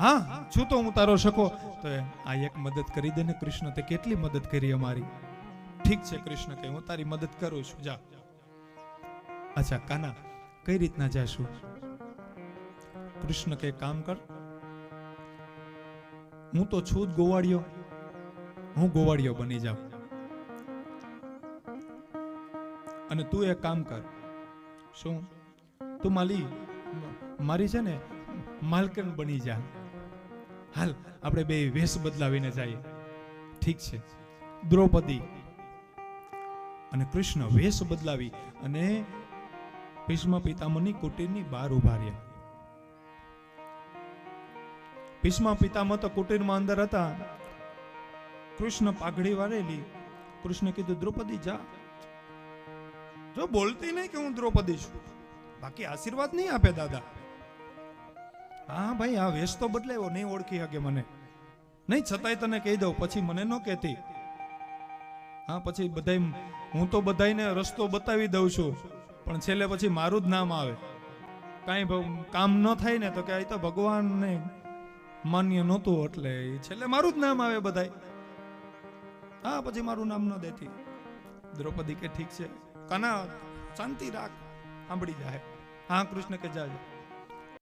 હા, છું તો હું તારો શકો. તો આ એક મદદ કરી દે ને કૃષ્ણ, તે કેટલી મદદ કરી અમારી? ઠીક છે કૃષ્ણ કે હું તારી મદદ કરું છું. જા. અચ્છા, કાના, કઈ રીતના જાશું? કૃષ્ણ કે કામ કર. હું તો છું જ ગોવાળિયો. હું ગોવાળિયો બની જાઉં. અને તું એક કામ કર. શું? તું માલી, મારી છે ને, માલકન બની જા. હાલ આપણે બે વેશ બદલાવીને જઈએ. ઠીક છે. દ્રૌપદી અને કૃષ્ણ વેશ બદલાવી અને ભીષ્મ પિતામહની કુટીરની બહાર ઊભા રહ્યા. ભીષ્મ પિતામહ તો કુટીરમાં અંદર હતા. કૃષ્ણ પાઘડી વાળેલી. કૃષ્ણ કીધું, દ્રૌપદી, જા. જો બોલતી નહીં કે હું દ્રૌપદી છું? બાકી આશીર્વાદ નહીં આપે દાદા. હા ભાઈ, આ વેશ તો બદલાયો, નહીં ઓળખી શકે મને. નહીં, છતાંય તને કહી દઉં, પછી મને ન કહેતી. હા, પછી બધા હું તો બધાને રસ્તો બતાવી દઉં છું, પણ છેલ્લે પછી મારું જ નામ આવે. કાંઈ કામ ન થાય ને તો કે તો ભગવાનને માન્ય નહોતું, એટલે છેલ્લે મારું જ નામ આવે બધાય. હા, પછી મારું નામ ન દેતી. દ્રૌપદી કે ઠીક છે, કાના, શાંતિ રાખ, સાંભળી જાય હા, કૃષ્ણ કે જા જા.